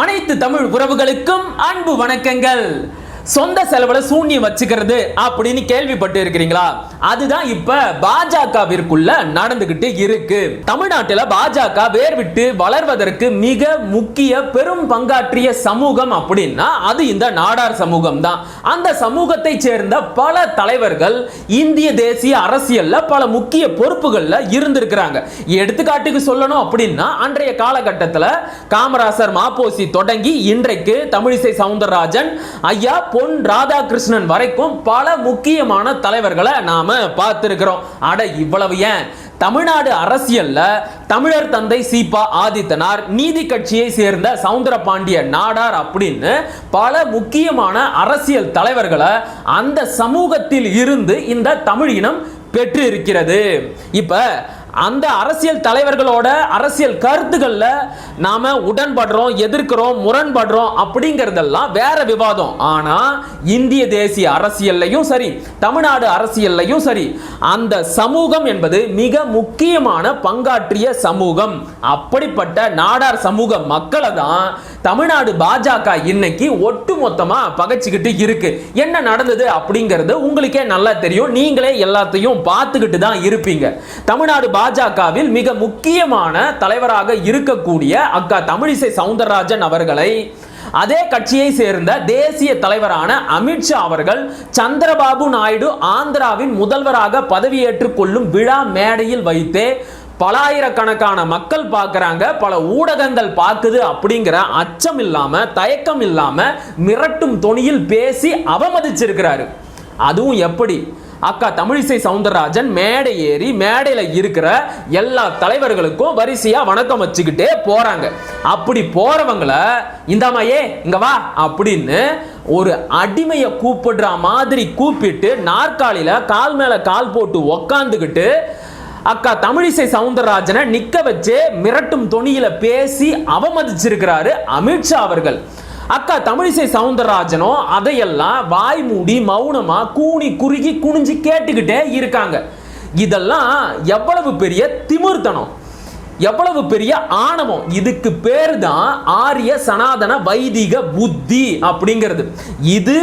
அனைத்து தமிழ் உறவுகளுக்கும் அன்பு வணக்கங்கள். சொந்த செலவுல சூன்யம் வச்சுக்கிறது அப்படின்னு கேள்விப்பட்டு இருக்கிறீங்களா? அதுதான் இப்ப பாஜகவிற்குள்ள நடந்துகிட்டு இருக்கு. தமிழ்நாட்டில் பாஜக வேர் விட்டு வளர்வதற்கு மிக முக்கிய பெரும் பங்காற்றிய சமூகம் அப்படின்னா அது இந்த நாடார் சமூகம் தான். அந்த சமூகத்தை சேர்ந்த பல தலைவர்கள் இந்திய தேசிய அரசியல்ல பல முக்கிய பொறுப்புகள்ல இருந்திருக்கிறாங்க. எடுத்துக்காட்டுக்கு சொல்லணும் அப்படின்னா அன்றைய காலகட்டத்தில் காமராசர் மாப்போசி தொடங்கி இன்றைக்கு தமிழிசை சவுந்தரராஜன் ஐயா பொன் ராதாகிருஷ்ணன் வரைக்கும் பல முக்கியமான தலைவர்களை நாம பார்த்துருக்கிறோம். அட இவ்வளவு ஏன்? தமிழ்நாடு அரசியல்ல தமிழர் தந்தை சீபா ஆதித்தனார் நீதி கட்சியை சேர்ந்த சவுந்தர பாண்டிய நாடார் அப்படின்னு பல முக்கியமான அரசியல் தலைவர்களை அந்த சமூகத்தில் இருந்து இந்த தமிழ் இனம் பெற்று இருக்கிறது இப்ப அந்த அரசியல் தலைவர்களோட அரசியல் கருத்துக்களில் நாம் உடன்படுறோம் எதிர்க்கிறோம் முரண்படுறோம் அப்படிங்கிறதெல்லாம் வேற விவாதம். ஆனால் இந்திய தேசிய அரசியல்லையும் சரி தமிழ்நாடு அரசியல்லையும் சரி அந்த சமூகம் என்பது மிக முக்கியமான பங்காற்றிய சமூகம். அப்படிப்பட்ட நாடார் சமூக மக்களை தான் தமிழ்நாடு பாஜக இன்னைக்கு ஒட்டு மொத்தமா பகைச்சுக்கிட்டு இருக்கு. என்ன நடந்தது அப்படிங்கிறது உங்களுக்கே நல்லா தெரியும். நீங்களே எல்லாத்தையும் பார்த்துக்கிட்டு தான் இருப்பீங்க. தமிழ்நாடு பாஜகவில் மிக முக்கியமான தலைவராக இருக்கக்கூடிய அக்கா தமிழிசை சவுந்தரராஜன் அவர்களை அதே கட்சியை சேர்ந்த தேசிய தலைவரான அமித்ஷா அவர்கள் சந்திரபாபு நாயுடு ஆந்திராவின் முதல்வராக பதவியேற்றுக் கொள்ளும் விழா மேடையில் வைத்தே பலாயிரக்கணக்கான மக்கள் பார்க்குறாங்க. பல ஊடகங்கள் பார்க்குது அப்படிங்கிற அச்சம் இல்லாமல் தயக்கம் இல்லாமல் மிரட்டும் தொனியில் பேசி அவமதிச்சிருக்கிறாரு. அதுவும் எப்படி? அக்கா தமிழிசை சவுந்தரராஜன் மேடை ஏறி மேடையில் இருக்கிற எல்லா தலைவர்களுக்கும் வரிசையாக வணக்கம் வச்சுக்கிட்டே போகிறாங்க அப்படி போகிறவங்கள இந்தாமையே இங்கே வா அப்படின்னு ஒரு அடிமையை கூப்பிடுற மாதிரி கூப்பிட்டு நாற்காலியில் கால் மேலே கால் போட்டு உக்காந்துக்கிட்டு அக்கா தமிழிசை சவுந்தரராஜனை நிக்க வச்சு மிரட்டும் தொனியில பேசி அவமதிச்சிருக்கிறாரு அமித்ஷா அவர்கள். அக்கா தமிழிசை சவுந்தரராஜனும் அதையெல்லாம் வாய் மூடி மௌனமா கூனி குறுகி குனிஞ்சு கேட்டுக்கிட்டே இருக்காங்க. இதெல்லாம் எவ்வளவு பெரிய திமிர்த்தனம் எவ்வளவு பெரிய ஆணவம். இதுக்கு பேர் தான் ஆரிய சனாதன வைதிக புத்தி அப்படிங்கிறது. இது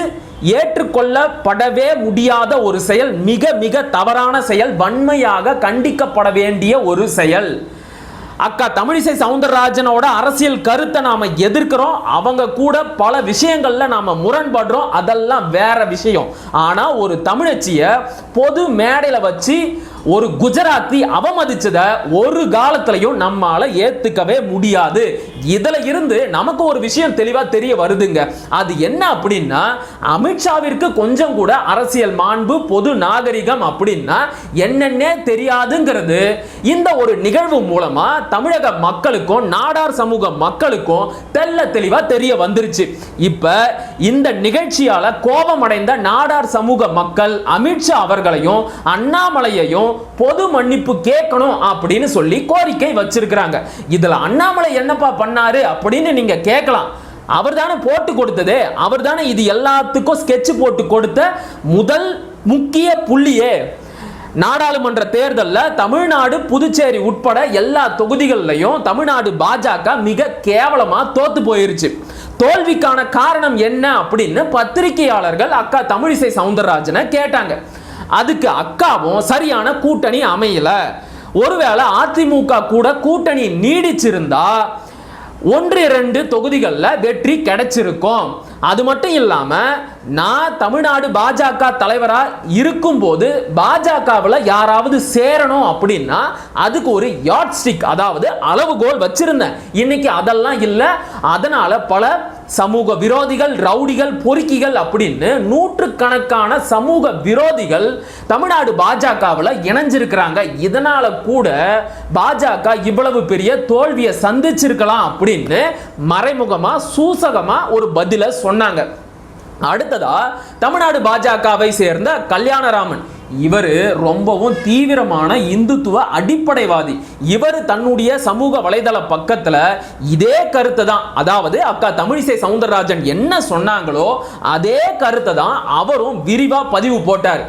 ஏற்றுக்கொள்ளப்படவே முடியாத ஒரு செயல் மிக மிக தவறான செயல் வன்மையாக கண்டிக்கப்பட வேண்டிய ஒரு செயல். அக்கா தமிழிசை சவுந்தரராஜனோட அரசியல் கருத்தை நாம் எதிர்க்கிறோம். அவங்க கூட பல விஷயங்களில் நாம் முரண்படுறோம். அதெல்லாம் வேற விஷயம். ஆனால் ஒரு தமிழச்சியை பொது மேடையில் வச்சு ஒரு குஜராத்தி அவமதிச்சத ஒரு காலத்திலையும் நம்மால ஏத்துக்கவே முடியாது. இதுல இருந்து நமக்கு ஒரு விஷயம் தெளிவா தெரிய வருதுங்க. அது என்ன அப்படின்னா அமித்ஷாவிற்கு கொஞ்சம் கூட அரசியல் மாண்பு பொது நாகரிகம் அப்படின்னா என்னென்ன தெரியாதுங்கிறது இந்த ஒரு நிகழ்வு மூலமா தமிழக மக்களுக்கும் நாடார் சமூக மக்களுக்கும் தெல்ல தெளிவா தெரிய வந்துருச்சு. இப்ப இந்த நிகழ்ச்சியால கோபமடைந்த நாடார் சமூக மக்கள் அமித்ஷா அவர்களையும் அண்ணாமலையையும் பொது மன்னிப்பு கேட்கணும் அப்படின்னு சொல்லி கோரிக்கை வச்சிருக்கிறாங்க. இதுல அண்ணாமலை என்னப்பா பண்ணாரு அப்படின்னு நீங்க கேட்கலாம். அவர் தானே போட்டு கொடுத்தது. அவர் தானே இது எல்லாத்துக்கும் ஸ்கெட்ச் போட்டு கொடுத்த முதல் முக்கிய புள்ளியே. நாடாளுமன்ற தேர்தலில் தமிழ்நாடு புதுச்சேரி உட்பட எல்லா தொகுதிகள்லையும் தமிழ்நாடு பாஜக மிக கேவலமா தோத்து போயிருச்சு. தோல்விக்கான காரணம் என்ன அப்படின்னு பத்திரிகையாளர்கள் அக்கா தமிழிசை சவுந்தரராஜனை கேட்டாங்க. அதுக்கு அக்காவும் சரியான கூட்டணி அமையல. ஒருவேளை அதிமுக கூட கூட்டணி நீடிச்சிருந்தா ஒன்று இரண்டு தொகுதிகளில் வெற்றி கிடைச்சிருக்கும். அது மட்டும் இல்லாமல் நான் தமிழ்நாடு பாஜக தலைவராக இருக்கும்போது பாஜகவில் யாராவது சேரணும் அப்படின்னா அதுக்கு ஒரு யாட் ஸ்டிக் அதாவது அளவுகோல் வச்சிருந்தேன். இன்னைக்கு அதெல்லாம் இல்லை. அதனால் பல சமூக விரோதிகள் ரவுடிகள் பொறுக்கிகள் அப்படின்னு நூற்றுக்கணக்கான சமூக விரோதிகள் தமிழ்நாடு பாஜகவில் இணைஞ்சிருக்கிறாங்க. இதனால கூட பாஜக இவ்வளவு பெரிய தோல்வியை சந்திச்சிருக்கலாம் அப்படின்னு மறைமுகமாக சூசகமாக ஒரு பதில சொன்னாங்க. அடுத்ததா தமிழ்நாடு பாஜகவை சேர்ந்த கல்யாணராமன். இவர் ரொம்பவும் தீவிரமான இந்துத்துவ அடிப்படைவாதி. இவர் தன்னுடைய சமூக வலைதள பக்கத்தில் இதே கருத்தை தான் அதாவது அக்கா தமிழிசை சவுந்தரராஜன் என்ன சொன்னாங்களோ அதே கருத்தை தான் அவரும் விரிவாக பதிவு போட்டார்.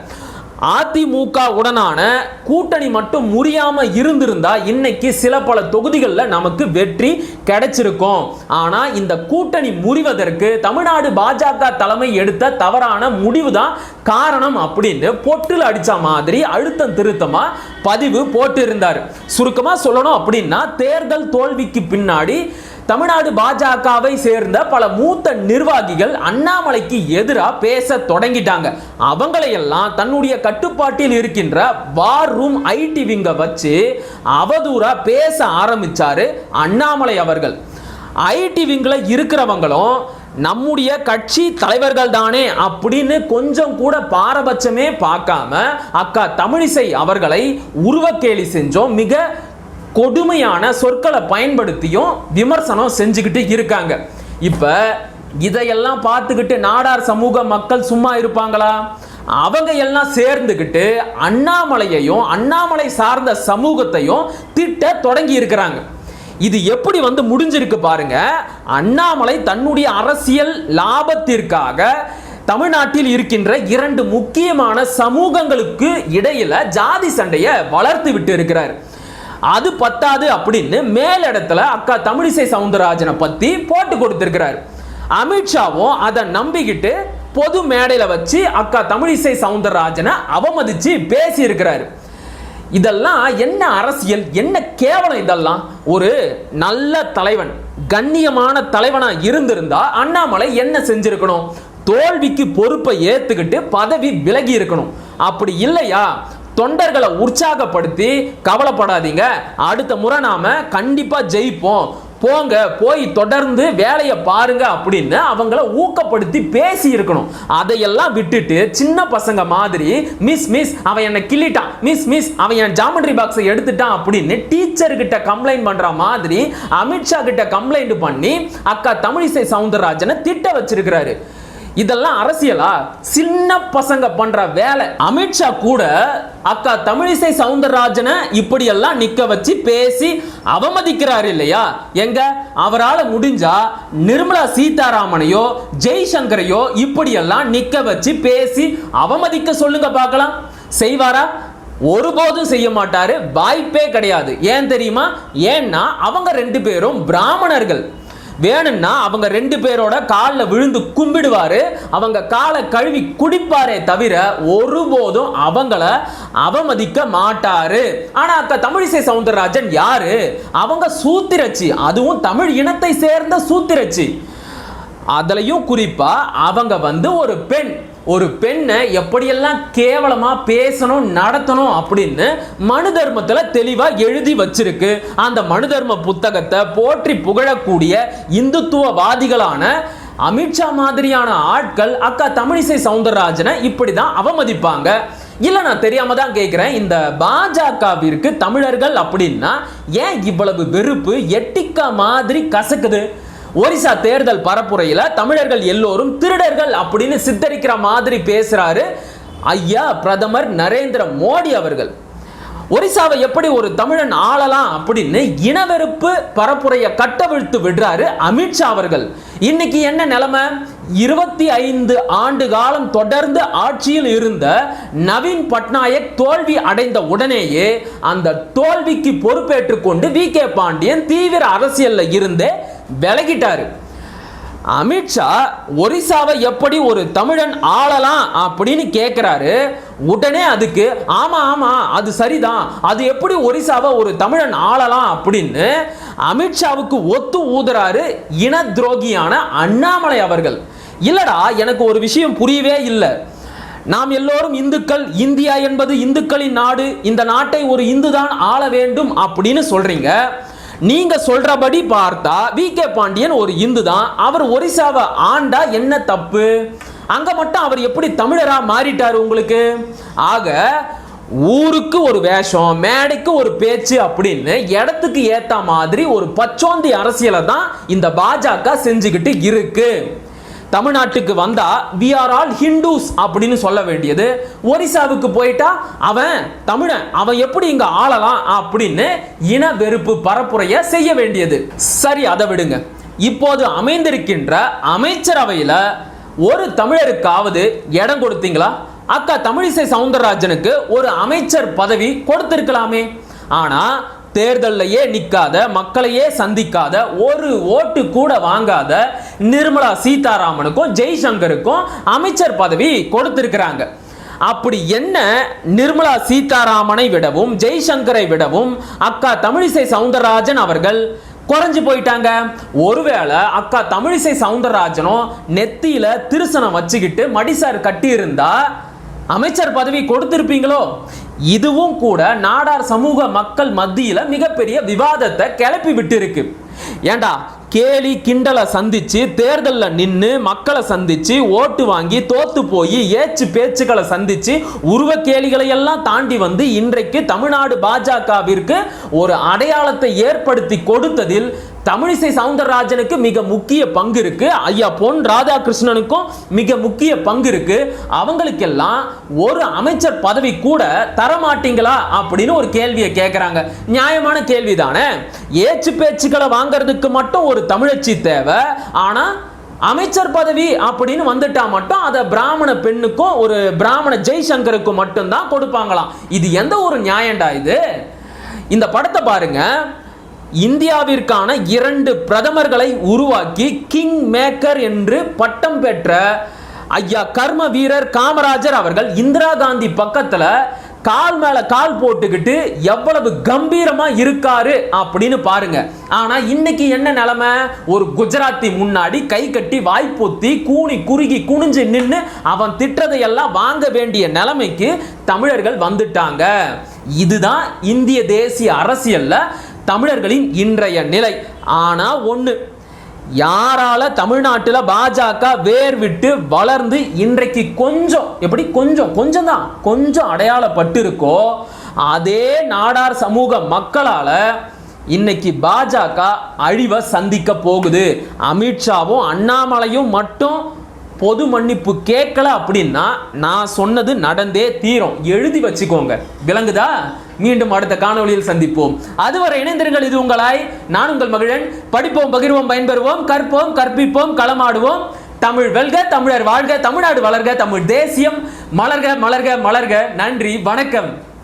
அதிமுக உடனான கூட்டணி மட்டும் முறியாம இருந்திருந்தா இன்னைக்கு சில பல தொகுதிகளில் நமக்கு வெற்றி கிடைச்சிருக்கும். ஆனா இந்த கூட்டணி முறிவதற்கு தமிழ்நாடு பாஜக தலைமை எடுத்த தவறான முடிவு தான் காரணம் அப்படின்னு பொட்டில் அடிச்ச மாதிரி அழுத்தம் திருத்தமா பதிவு போட்டு இருந்தார் சுருக்கமா சொல்லணும் அப்படின்னா தேர்தல் தோல்விக்கு பின்னாடி தமிழ்நாடு பாஜகவை சேர்ந்த பல மூத்த நிர்வாகிகள் அண்ணாமலைக்கு எதிராக பேச தொடங்கிட்டாங்க. அவங்களையெல்லாம் தன்னுடைய கட்டுப்பாட்டில் இருக்கின்ற வார் ரூம் ஐடி விங்க வச்சு அவதூறா பேச ஆரம்பிச்சாரு அண்ணாமலை அவர்கள். ஐடி விங்கில் இருக்கிறவங்களும் நம்முடைய கட்சி தலைவர்கள் தானே அப்படின்னு கொஞ்சம் கூட பாரபட்சமே பார்க்காம அக்கா தமிழிசை அவர்களை உருவக்கேலி செஞ்சோம். மிக கொடுமையான சொற்களை பயன்படுத்தியும் விமர்சனம் செஞ்சுக்கிட்டு இருக்காங்க. இப்ப இதையெல்லாம் பார்த்துக்கிட்டு நாடார் சமூக மக்கள் சும்மா இருப்பாங்களா? அவங்க எல்லாம் சேர்ந்துக்கிட்டு அண்ணாமலையையும் அண்ணாமலை சார்ந்த சமூகத்தையும் திட்ட தொடங்கி இருக்கிறாங்க. இது எப்படி வந்து முடிஞ்சிருக்கு பாருங்க. அண்ணாமலை தன்னுடைய அரசியல் லாபத்திற்காக தமிழ்நாட்டில் இருக்கின்ற இரண்டு முக்கியமான சமூகங்களுக்கு இடையில ஜாதி சண்டையை வளர்த்து விட்டு இருக்கிறார். அது பத்தாது அப்படின்னு மேல் இடத்துல அக்கா தமிழிசை சவுந்தரராஜனை பத்தி போட்டு கொடுத்திருக்கிறார். அமித்ஷாவும் அதை நம்பிக்கிட்டு பொது மேடையில வச்சு அக்கா தமிழிசை சவுந்தரராஜனை அவமதிச்சு பேசி இருக்கிறாரு இதெல்லாம் என்ன அரசியல்? என்ன கேவலம் இதெல்லாம்? ஒரு நல்ல தலைவன் கண்ணியமான தலைவனா இருந்திருந்தா அண்ணாமலை என்ன செஞ்சிருக்கணும்? தோல்விக்கு பொறுப்பை ஏத்துக்கிட்டு பதவி விலகி இருக்கணும். அப்படி இல்லையா? தொண்டர்களை உற்சாகப்படுத்தி கவலைப்படாதீங்க. அடுத்த முறை நாம கண்டிப்பா ஜெயிப்போம். போங்க போய் தொடர்ந்து வேலையை பாருங்க அப்படின்னு அவங்கள ஊக்கப்படுத்தி பேசி இருக்கணும். அதையெல்லாம் விட்டுட்டு சின்ன பசங்க மாதிரி மிஸ் மிஸ் அவன் என்னை கிள்ளிட்டான். மிஸ் மிஸ் அவன் என் ஜாமெட்ரி பாக்ஸை எடுத்துட்டான் அப்படின்னு டீச்சர் கிட்ட கம்ப்ளைண்ட் பண்ற மாதிரி அமித்ஷா கிட்ட கம்ப்ளைண்ட் பண்ணி அக்கா தமிழிசை சவுந்தரராஜனை திட்ட வச்சிருக்கிறாரு. இதெல்லாம் அரசியலா? சின்ன பசங்க பண்ற வேலை. அமித்ஷா கூட அக்கா தமிழிசை சவுந்தரராஜனை இப்படியெல்லாம் நிக்க வச்சு பேசி அவமதிக்கிறாரு இல்லையா? எங்க? அவரால் முடிஞ்சா நிர்மலா சீதாராமனையோ ஜெய்சங்கரையோ இப்படியெல்லாம் நிக்க வச்சு பேசி அவமதிக்க சொல்லுங்க பார்க்கலாம். செய்வாரா? ஒருபோதும் செய்ய மாட்டாரு. வாய்ப்பே கிடையாது. ஏன் தெரியுமா? ஏன்னா அவங்க ரெண்டு பேரும் பிராமணர்கள். வேணும்னா அவங்க ரெண்டு பேரோட காலில் விழுந்து கும்பிடுவாரு. அவங்க காலை கழுவி குடிப்பாரே தவிர ஒருபோதும் அவங்கள அவமதிக்க மாட்டாரு. ஆனா அக்கா தமிழிசை சவுந்தரராஜன் யாரு? அவங்க சூத்திரச்சி. அதுவும் தமிழ் இனத்தை சேர்ந்த சூத்திரச்சி. அதுலயும் குறிப்பா அவங்க வந்து ஒரு பெண். ஒரு பெண்ணை எப்படியெல்லாம் கேவலமா பேசணும் நடத்தணும் அப்படின்னு மனு தர்மத்துல தெளிவா எழுதி வச்சிருக்கு. அந்த மனு தர்ம புத்தகத்தை போற்றி புகழக்கூடிய இந்துத்துவவாதிகளான அமித்ஷா மாதிரியான ஆட்கள் அக்கா தமிழிசை சவுந்தரராஜனை இப்படிதான் அவமதிப்பாங்க. இல்ல நான் தெரியாம தான் கேட்கிறேன் இந்த பாஜகவிற்கு தமிழர்கள் அப்படின்னா ஏன் இவ்வளவு வெறுப்பு? எட்டிக்கா மாதிரி கசக்குது. ஒரிசா தேர்தல் பரப்புரையில் தமிழர்கள் எல்லோரும் திருடர்கள் அப்படின்னு சித்தரிக்கிற மாதிரி பேசுறாரு ஐயா பிரதமர் நரேந்திர மோடி அவர்கள். ஒரிசாவை எப்படி ஒரு தமிழன் ஆளலாம் அப்படின்னு இனவெறுப்பு பரப்புரையை கட்டவிழ்த்து விடுறாரு அமித்ஷா அவர்கள். இன்னைக்கு என்ன நிலைமை? இருபத்தி ஐந்து ஆண்டு காலம் தொடர்ந்து ஆட்சியில் இருந்த நவீன் பட்நாயக் தோல்வி அடைந்த உடனேயே அந்த தோல்விக்கு பொறுப்பேற்றுக் கொண்டு வி கே பாண்டியன் தீவிர அரசியலில் இருந்து விலகிட்டாரு. அமித்ஷா ஒரிசாவை எப்படி ஒரு தமிழன் ஆளலாம் அப்படின்னு கேட்குறாரு உடனே அதுக்கு ஆமாம் ஆமாம் அது சரிதான். அது எப்படி ஒரிசாவை ஒரு தமிழன் ஆளலாம் அப்படின்னு அமித்ஷாவுக்கு ஒத்து ஊதுறாரு இன துரோகியான அண்ணாமலை அவர்கள். இல்லடா எனக்கு ஒரு விஷயம் புரியவே இல்லை. நாம் எல்லோரும் இந்துக்கள் இந்தியா என்பது இந்துக்களின் நாடு இந்த நாட்டை ஒரு இந்து தான் ஆள வேண்டும் அப்படின்னு சொல்றீங்க. நீங்க சொல்றபடி பார்த்தா வி. கே. பாண்டியன் ஒரு இந்து தான் அவர் ஒரிசாவை ஆண்டா என்ன தப்பு? அங்க மட்டும் அவர் எப்படி தமிழரா மாறிட்டாரு உங்களுக்கு? ஆக ஊருக்கு ஒரு வேஷம் மேடைக்கு ஒரு பேச்சு அப்படின்னு இடத்துக்கு ஏத்த மாதிரி ஒரு பச்சோந்தி அரசியலை தான் இந்த பாஜக செஞ்சுக்கிட்டு இருக்கு. தமிழ்நாட்டுக்கு வந்தா வி ஆர் ஆல் ஹிந்துஸ் அப்படின்னு சொல்ல வேண்டியது. ஒரிசாவுக்கு போயிட்டா அவன் தமிழன் அவன் எப்படி இங்க ஆளலாம்? அப்படின்னு இன வெறுப்பு பரப்புரைய செய்ய வேண்டியது. சரி அதை விடுங்க. இப்போது அமைந்திருக்கின்ற அமைச்சரவையில ஒரு தமிழருக்காவது இடம் கொடுத்தீங்களா? அக்கா தமிழிசை சவுந்தரராஜனுக்கு ஒரு அமைச்சர் பதவி கொடுத்திருக்கலாமே. ஆனா தேர்தல்லையே நிற்காத மக்களையே சந்திக்காத ஒரு ஓட்டு கூட வாங்காத நிர்மலா சீதாராமனுக்கும் ஜெய்சங்கருக்கும் அமைச்சர் பதவி கொடுத்திருக்கிறாங்க. அப்படி என்ன நிர்மலா சீதாராமனை விடவும் ஜெய்சங்கரை விடவும் அக்கா தமிழிசை சவுந்தரராஜன் அவர்கள் குறைஞ்சு போயிட்டாங்க. ஒருவேளை அக்கா தமிழிசை சவுந்தரராஜனும் நெத்தியில திருசனம் வச்சுக்கிட்டு மடிசார் கட்டியிருந்தா அமைச்சர் பதவி கொடுத்திருப்பீங்களோ? இதுவும் கூட நாடார் சமூக மக்கள் மத்தியில் மிகப்பெரிய விவாதத்தை கிளப்பி விட்டு இருக்கு ஏண்டா? கேலி கிண்டலை சந்திச்சு தேர்தலில் நின்று மக்களை சந்திச்சு ஓட்டு வாங்கி தோத்து போய் ஏச்சு பேச்சுக்களை சந்திச்சு உருவ கேலிகளை எல்லாம் தாண்டி வந்து இன்றைக்கு தமிழ்நாடு பாஜகவிற்கு ஒரு அடையாளத்தை ஏற்படுத்தி கொடுத்ததில் தமிழிசை சவுந்தரராஜனுக்கு மிக முக்கிய பங்கு இருக்கு. ஐயா பொன் ராதாகிருஷ்ணனுக்கும் மிக முக்கிய பங்கு இருக்கு. அவங்களுக்கெல்லாம் ஒரு அமைச்சர் பதவி கூட தரமாட்டீங்களா அப்படின்னு ஒரு கேள்வியை கேட்குறாங்க நியாயமான கேள்வி தானே ஏச்சு பேச்சுக்களை வாங்குறதுக்கு மட்டும் ஒரு தமிழச்சி தேவை. ஆனா அமைச்சர் பதவி அப்படின்னு வந்துட்டா மட்டும் அதை பிராமண பெண்ணுக்கும் ஒரு பிராமண ஜெய்சங்கருக்கும் மட்டும்தான் கொடுப்பாங்களாம். இது எந்த ஒரு நியாயம்டா இது? இந்த படத்தை பாருங்க. இந்தியாவிற்கான இரண்டு பிரதமர்களை உருவாக்கி கிங் மேக்கர் என்று பட்டம் பெற்ற ஐயா கர்ம வீரர் காமராஜர் அவர்கள் இந்திரா காந்தி பக்கத்தில் கால் மேல கால் போட்டுக்கிட்டு எவ்வளவு கம்பீரமா இருக்காரு அப்படின்னு பாருங்க. ஆனா இன்னைக்கு என்ன நிலைமை? ஒரு குஜராத்தி முன்னாடி கை கட்டி வாய்ப்பொத்தி கூனி குறுகி குனிஞ்சு நின்று அவன் திட்டதையெல்லாம் வாங்க வேண்டிய நிலைமைக்கு தமிழர்கள் வந்துட்டாங்க. இதுதான் இந்திய தேசிய அரசியல்ல தமிழர்களின் இன்றைய நிலை. ஆனால் ஒன்று யாரால தமிழ்நாட்டில் பாஜக வேர் விட்டு வளர்ந்து இன்றைக்கு கொஞ்சம் எப்படி? கொஞ்சம் கொஞ்சம் தான் கொஞ்சம் அடையாளப்பட்டிருக்கோ அதே நாடார் சமூக மக்களால் இன்னைக்கு பாஜக அழிவை சந்திக்க போகுது. அமித்ஷாவும் அண்ணாமலையும் மட்டும் பொது மன்னிப்பு கேட்கல அப்படின்னா நான் சொன்னது நடந்தே தீரும். எழுதி வச்சுக்கோங்க. விளங்குதா? மீண்டும் அடுத்த காணொளியில் சந்திப்போம். அதுவரை இணைந்திருங்கள். இது உங்களாய். நான் உங்கள் மகிழன். படிப்போம் பகிர்வோம் பயன்பெறுவோம் கற்போம் கற்பிப்போம் களமாடுவோம். தமிழ் வெல்க தமிழர் வாழ்க தமிழ்நாடு வளர்க தமிழ் தேசியம். மலர்க மலர்க மலர்க. நன்றி வணக்கம்.